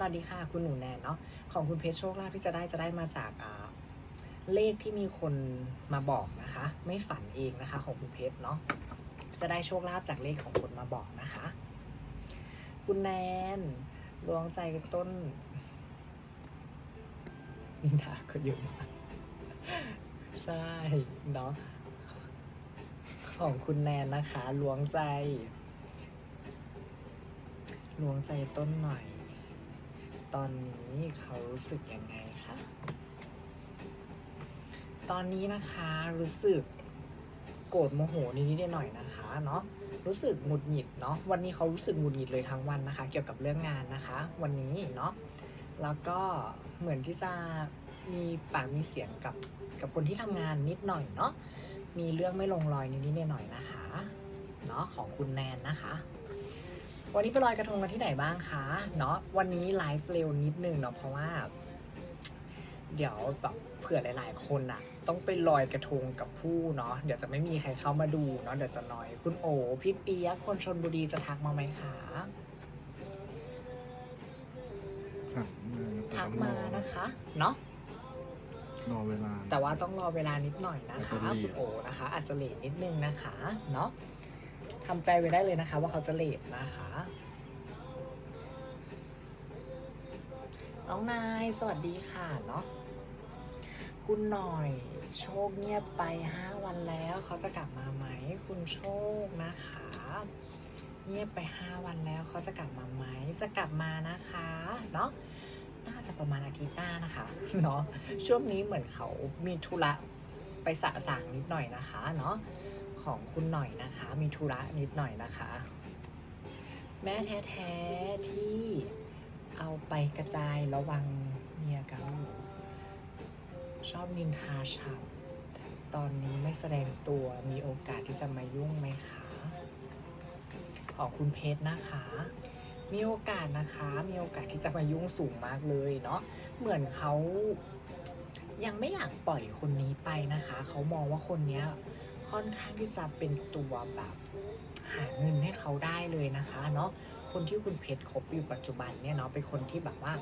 สวัสดีค่ะ คุณหนูแนนเนาะของคุณเพชรโชคลาภที่จะได้จะได้มาจากเลขที่มีคนมาบอกนะคะ ไม่ฝันเองนะคะ ของคุณเพชรเนาะจะได้โชคลาภจากเลขของคนมาบอกนะคะ คุณแนนดวงใจต้นนินทาก็เยอะมากใช่เนาะของคุณแนนนะคะลวงใจลวงใจต้นหน่อย ตอนนี้เขารู้สึกยังไงคะตอนนี้นะคะรู้สึกโกรธโมโหนิดๆหน่อยๆนะคะเนาะรู้สึกหงุดหงิดเนาะวันนี้เขารู้สึกหงุดหงิดเลยทั้งวันนะคะ เกี่ยวกับเรื่องงานนะคะ วันนี้เนาะแล้วก็เหมือนที่จะมีปากมีเสียงกับกับคนที่ทำงานนิดหน่อยเนาะมีเรื่องไม่ลงรอยนิดๆหน่อยๆนะคะเนาะของคุณแนนนะคะ วันนี้ไปลอยกระทงกันที่ไหนบ้างคะเนาะวันนี้ไลฟ์เร็วนิดนึงเนาะเพราะว่า เดี๋ยวแบบเผื่อหลาย ๆ คนอะต้องไปลอยกระทงกับผู้เนาะเดี๋ยวจะไม่มีใครเข้ามาดูเนาะเดี๋ยวจะน้อยคุณโอพี่เปียกคนชนบุรีจะทักมาไหมคะครับทักมานะคะเนาะรอเวลา แต่ว่าต้องรอเวลานิดหน่อยนะคะอาจจะเลทคุณโอนะคะ อาจจะเลทนิดนึงนะคะ เนาะ ทำใจไว้ได้เลยนะคะ ว่าเขาจะเลทนะคะน้องนายสวัสดีค่ะเนาะคุณหน่อยโชคเงียบไปห้าวันแล้วเขาจะกลับมาไหม คุณโชคนะคะ เงียบไปห้าวันแล้วเขาจะกลับมาไหม จะกลับมานะคะเนาะน่าจะประมาณอาทิตย์หน้านะคะเนาะช่วงนี้เหมือนเขามีธุระไปสะสางนิดหน่อยนะคะเนาะ ของคุณหน่อยนะคะ มีธุระนิดหน่อยนะคะ แม่แท้ๆที่เอาไปกระจายระวังเมียเก่าอยู่ชอบนินทาฉับตอนนี้ไม่แสดงตัวมีโอกาสที่จะมายุ่งไหมคะ ของคุณเพชรนะคะ มีโอกาสนะคะ มีโอกาสที่จะมายุ่งสูงมากเลยเนาะเหมือนเขายังไม่อยากปล่อยคนนี้ไปนะคะ เขามองว่าคนเนี้ย ค่อนข้างที่จะเป็นตัวแบบหาเงินให้เขาได้เลยนะคะเนาะคนที่คุณเพชรคบอยู่ปัจจุบันเนี่ยเนาะเป็นคนที่แบบว่า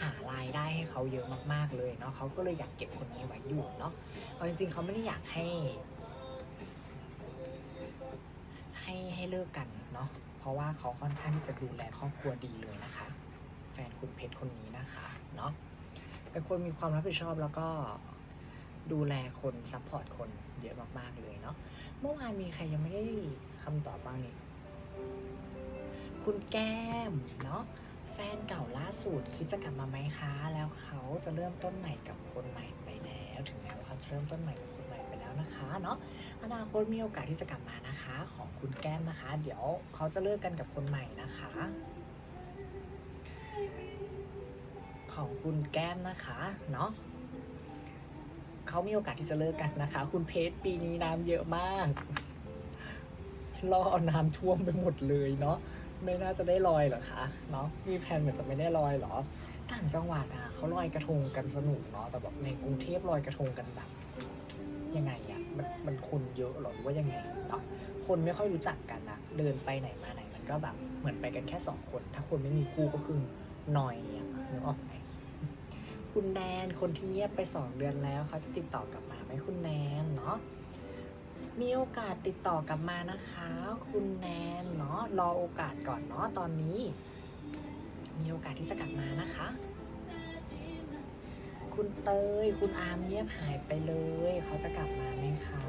หารายได้ให้เขาเยอะมากๆเลยเนาะเขาก็เลยอยากเก็บคนนี้ไว้อยู่เนาะเอาจริงๆเขาไม่ได้อยากให้ ให้ให้เลิกกันเนาะเพราะว่าเขาค่อนข้างที่จะดูแลครอบครัวดีเลยนะคะ แฟนคุณเพชรคนนี้นะคะเนาะเป็นคนมีความรับผิดชอบแล้วก็ ดูแลคนซัพพอร์ตคนเยอะมากๆเลยเนาะเมื่อวานมีใครยังไม่ได้คำตอบบ้างนี่คุณแก้มเนาะแฟนเก่าล่าสุดคิดจะกลับมาไหมคะ แล้วเขาจะเริ่มต้นใหม่กับคนใหม่ไปแล้วถึงแม้ว่าเขาจะเริ่มต้นใหม่กับคนใหม่ไปแล้วนะคะเนาะอนาคตมีโอกาสที่จะกลับมานะคะ ของคุณแก้มนะคะ เดี๋ยวเขาจะเลิกกันกับคนใหม่นะคะ ของคุณแก้มนะคะเนาะ เขามีโอกาสที่จะเลิกกันนะคะ คุณเพชรปีนี้น้ำเยอะมากรอเอาน้ำท่วมไปหมดเลยเนาะไม่น่าจะได้ลอยเหรอคะเนาะมีแผนเหมือนจะไม่ได้ลอยเหรอต่างจังหวัดอะเขาลอยกระทงกันสนุกเนาะแต่แบบในกรุงเทพลอยกระทงกันแบบยังไงอะมันมันคนเยอะหรอหรือว่ายังไงเนาะคนไม่ค่อยรู้จักกันนะเดินไปไหนมาไหนมันก็แบบเหมือนไปกันแค่สองคน ถ้าคนไม่มีคู่ก็คือหน่อยอะนึกออกไหม คุณแนนคนที่เงียบไปสองเดือนแล้วเขาจะติดต่อกลับมาไหมคุณแนนเนาะมีโอกาสติดต่อกลับมานะคะ คุณแนนเนาะรอโอกาสก่อนเนาะตอนนี้ มีโอกาสที่จะกลับมานะคะ คุณเตยคุณอาร์มเงียบหายไปเลย เขาจะกลับมาไหมคะ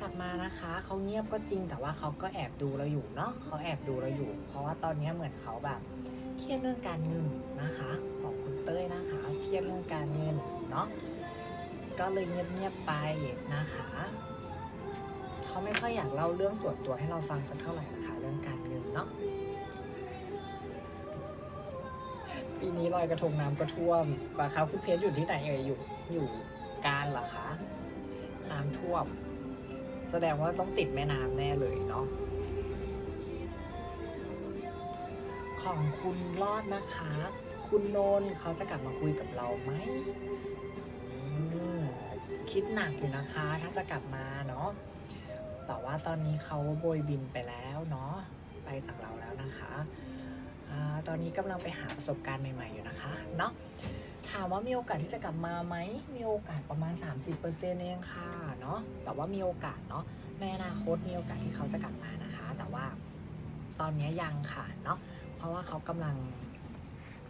กลับมานะคะเขาเงียบก็จริงแต่ว่าเขาก็แอบดูเราอยู่เนาะเขาแอบดูเราอยู่ เพราะว่าตอนนี้เหมือนเขาแบบเครียดเรื่องการเงินนะคะ ของคุณเต้ยนะคะเครียดเรื่องการเงินเนาะก็เลยเงียบๆไปนะคะเขาไม่ค่อยอยากเล่าเรื่องส่วนตัวให้เราฟังสักเท่าไหร่นะคะเรื่องการเงินเนาะปีนี้ลอยกระทงน้ำก็ท่วมปลาคาคุณเพชรอยู่ที่ไหนเอ่ยอยู่อยู่การเหรอคะน้ำท่วม แสดงว่าต้องติดแม่น้ำแน่เลยเนาะของคุณรอดนะคะ คุณโนนเขาจะกลับมาคุยกับเราไหมมคิดหนักอยู่นะคะ ถ้าจะกลับมาเนาะแต่ว่าตอนนี้เขาโบยบินไปแล้วเนาะไปจากเราแล้วนะคะอตอนนี้กำลังไปหาประสบการณ์ใหม่ ๆอยู่นะคะเนาะ ถามว่ามีโอกาสที่จะกลับมาไหม มีโอกาสประมาณ 30%เองค่ะเนาะ แต่ว่ามีโอกาสเนาะในอนาคตมีโอกาสที่เขาจะกลับมานะคะ แต่ว่าตอนนี้ยังค่ะเนาะ เพราะว่าเขากำลัง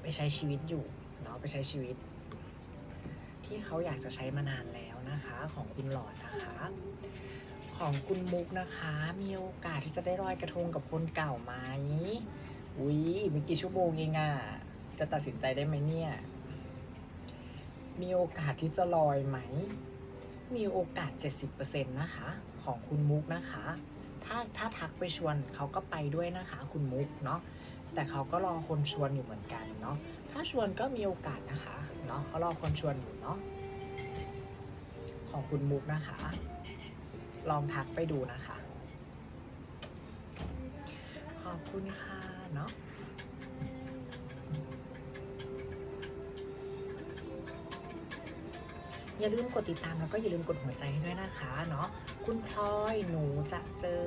ไปใช้ชีวิตอยู่เนาะไปใช้ชีวิต ที่เขาอยากจะใช้มานานแล้วนะคะของคุณหลอดนะคะ ของคุณมุกนะคะ มีโอกาสที่จะได้ลอยกระทงกับคนเก่าไหมอุ้ยมีกี่ชั่วโมงเองอะจะตัดสินใจได้ไหมเนี่ย มีโอกาสที่จะลอยไหม มีโอกาส 70%นะคะ ของคุณมุกนะคะ ถ้าถ้าทักไปชวนเขาก็ไปด้วยนะคะ คุณมุกเนาะ แต่เขาก็รอคนชวนอยู่เหมือนกันเนาะ ถ้าชวนก็มีโอกาสนะคะเนาะเขารอคนชวนอยู่เนาะ ของคุณมุกนะคะ ลองทักไปดูนะคะ ขอบคุณค่ะเนาะ อย่าลืมกดติดตามแล้วก็อย่าลืมกดหัวใจให้ด้วยนะคะเนาะคุณพลอยหนูจะเจอ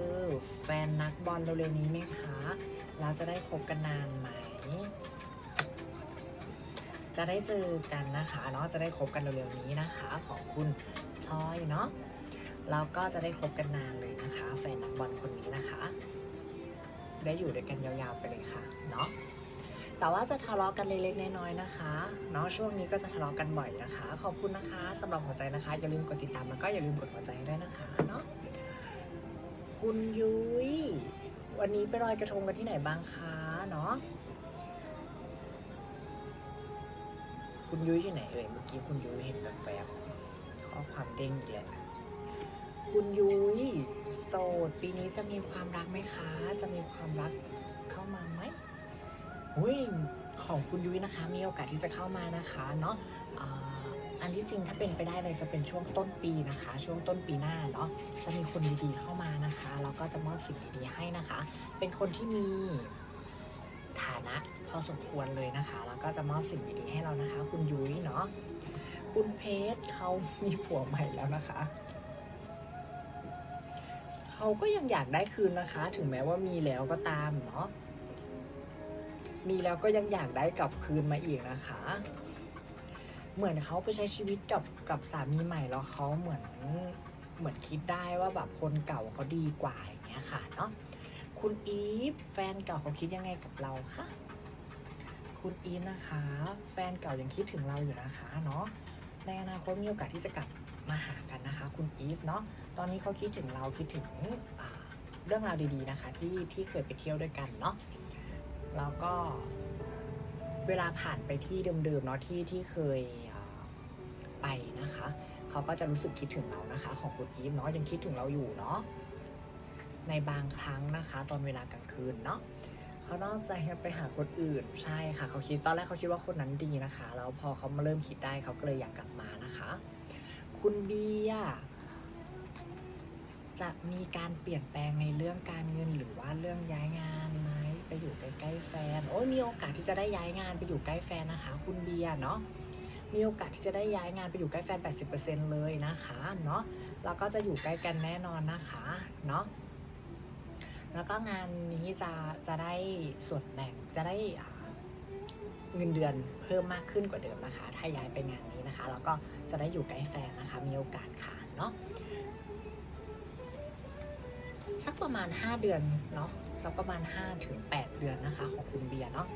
แฟนนักบอลเร็วๆนี้ไหมคะเราจะได้คบกันนานไหม จะได้เจอกันนะคะเนาะจะได้คบกันเร็วๆนี้นะคะ ของคุณพลอยเนาะแล้วก็จะได้คบกันนานเลยนะคะ แฟนนักบอลคนนี้นะคะ ได้อยู่ด้วยกันยาวๆไปเลยค่ะเนาะ แต่ว่าจะทะเลาะกันเล็กๆน้อยๆนะคะเนาะช่วงนี้ก็จะทะเลาะกันบ่อยนะคะ ขอบคุณนะคะสำหรับหัวใจนะคะ อย่าลืมกดติดตามแล้วก็อย่าลืมกดหัวใจด้วยนะคะเนาะคุณยุ้ยวันนี้ไปลอยกระทงกันที่ไหนบ้างคะเนาะคุณยุ้ยอยู่ไหนเอ่ยเมื่อกี้คุณยุ้ยเห็นแบบแวบๆข้อความเด้งอีกแล้วคุณยุ้ยโสดปีนี้จะมีความรักไหมคะ จะมีความรัก อุ้ยของคุณยุ้ยนะคะ มีโอกาสที่จะเข้ามานะคะเนาะอันที่จริงถ้าเป็นไปได้เลยจะเป็นช่วงต้นปีนะคะ ช่วงต้นปีหน้าเนาะจะมีคนดีๆเข้ามานะคะแล้วก็จะมอบสิ่งดีๆให้นะคะ เป็นคนที่มีฐานะพอสมควรเลยนะคะ แล้วก็จะมอบสิ่งดีๆให้เรานะคะ คุณยุ้ยเนาะคุณเพชรเขามีผัวใหม่แล้วนะคะเขาก็ยังอยากได้คืนนะคะ ถึงแม้ว่ามีแล้วก็ตามเนาะ มีแล้วก็ยังอยากได้กลับคืนมาอีกนะคะ เหมือนเขาไปใช้ชีวิตกับกับสามีใหม่แล้วเขาเหมือนเหมือนคิดได้ว่าแบบคนเก่าเขาดีกว่าอย่างเงี้ยค่ะเนาะคุณอีฟแฟนเก่าเขาคิดยังไงกับเราคะคุณอีฟนะคะ แฟนเก่ายังคิดถึงเราอยู่นะคะเนาะในอนาคตมีโอกาสที่จะกลับมาหากันนะคะ คุณอีฟเนาะตอนนี้เขาคิดถึงเราคิดถึงเรื่องราวดีๆนะคะ ที่ที่เคยไปเที่ยวด้วยกันเนาะ แล้วก็เวลาผ่านไปที่เดิมๆเนาะที่ที่เคยไปนะคะเขาก็จะรู้สึกคิดถึงเรานะคะ ของคุณอีฟเนาะยังคิดถึงเราอยู่เนาะในบางครั้งนะคะ ตอนเวลากลางคืนเนาะเขานอกใจไปหาคนอื่นใช่ค่ะเขาคิดตอนแรกเขาคิดว่าคนนั้นดีนะคะแล้วพอเขามาเริ่มคิดได้เขาก็เลยอยากกลับมานะคะ คุณเบียจะมีการเปลี่ยนแปลงในเรื่องการเงินหรือว่าเรื่องย้ายงาน ไปอยู่ใกล้ๆแฟน โอ้ยมีโอกาสที่จะได้ย้ายงานไปอยู่ใกล้แฟนนะคะ คุณเบียร์เนาะ มีโอกาสที่จะได้ย้ายงานไปอยู่ใกล้แฟน 80%เลยนะคะเนาะ แล้วก็จะอยู่ใกล้กันแน่นอนนะคะเนาะ แล้วก็งานนี้จะจะได้ส่วนแบ่งจะได้เงินเดือนเพิ่มมากขึ้นกว่าเดิมนะคะ ถ้าย้ายไปงานนี้นะคะ แล้วก็จะได้อยู่ใกล้แฟนนะคะ มีโอกาสค่ะเนาะ สักประมาณ 5 เดือนเนาะสักประมาณ5ถึง8เดือนนะคะของคุณเบียร์เนาะ